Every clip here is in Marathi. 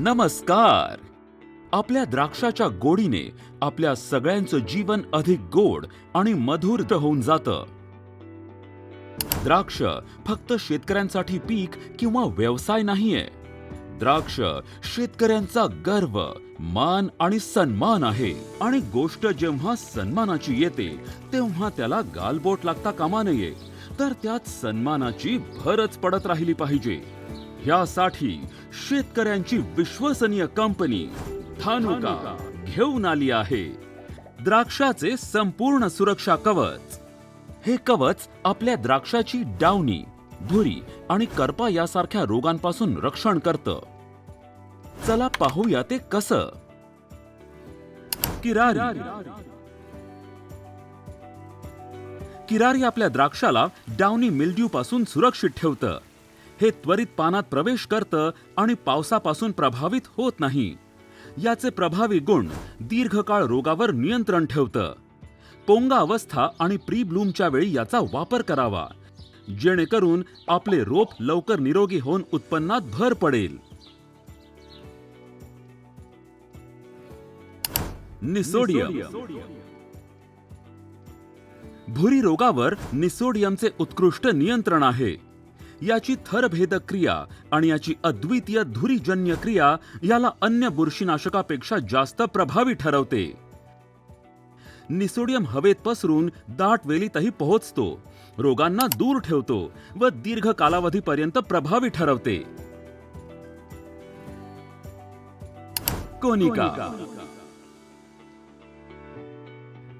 नमस्कार. आपल्या द्राक्षाच्या गोडीने आपल्या सगळ्यांचं जीवन अधिक गोड आणि मधुर होऊन जातं. द्राक्ष फक्त शेतकऱ्यांसाठी पीक किंवा व्यवसाय नाहीये. द्राक्ष शेतकऱ्यांचा गर्व मान आणि सन्मान आहे. आणि गोष्ट जेव्हा सन्मानाची येते तेव्हा त्याला गालबोट लागता कामा नये. तर त्यात सन्मानाची भरच पडत राहिली पाहिजे. ह्यासाठी शेतकऱ्यांची विश्वसनीय कंपनी थानुका घेऊन आली आहे. द्राक्षाचे संपूर्ण सुरक्षा कवच. हे कवच आपल्या द्राक्षाची डावणी धुरी आणि करपा यासारख्या रोगांपासून रक्षण करतं. चला पाहूया ते कसं? किरारी. किरारी आपल्या द्राक्षाला डावणी मिल्ड्यू पासून सुरक्षित ठेवतं. हे त्वरित पानात प्रवेश करतं आणि पावसापासून प्रभावित होत नाही. याचे प्रभावी गुण दीर्घकाळ रोगावर नियंत्रण ठेवतं. पोंगा अवस्था आणि प्री ब्लूमच्या वेळी याचा वापर करावा. जेणेकरून आपले रोप लवकर निरोगी होऊन उत्पन्नात भर पडेल. निसोडियम. भुरी रोगावर निसोडियमचे उत्कृष्ट नियंत्रण आहे. याची थरभेदक क्रिया आणि याची अद्वितीय धुरीजन्य क्रिया याला अन्य बुरशीनाशकापेक्षा जास्त प्रभावी ठरवते. निसोडियम हवेत पसरून दाट वेलीतही पोहोचतो. रोगांना दूर ठेवतो व दीर्घ कालावधीपर्यंत प्रभावी ठरवते. कोनिका.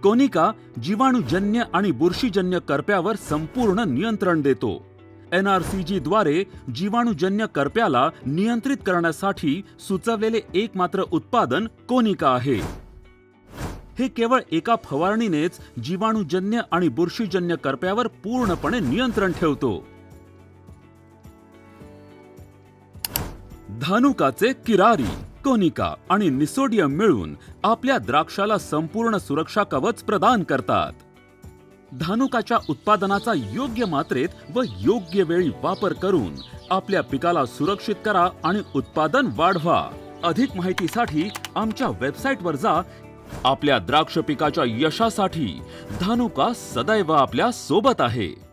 कोनिका जीवाणूजन्य आणि बुरशीजन्य करप्यावर संपूर्ण नियंत्रण देतो. एनआरसीजी द्वारे जीवाणूजन्य करप्याला नियंत्रित करण्यासाठी सुचवलेले एकमात्र उत्पादन कोनिका आहे. हे केवळ एका फवारणीनेच जीवाणूजन्य आणि बुरशीजन्य करप्यावर पूर्णपणे नियंत्रण ठेवतो. धानुकाचे किरारी कोनिका आणि निसोडियम मिळून आपल्या द्राक्षाला संपूर्ण सुरक्षा कवच प्रदान करतात. धानुकाच्या उत्पादनाचा योग्य मात्रेत व योग्य वेळी वापर करून आपल्या पिकाला सुरक्षित करा आणि उत्पादन वाढवा. अधिक माहितीसाठी आमच्या वेबसाईटवर जा. आपल्या द्राक्ष पिकाच्या यशासाठी धानुका सदैव आपल्यासोबत आहे.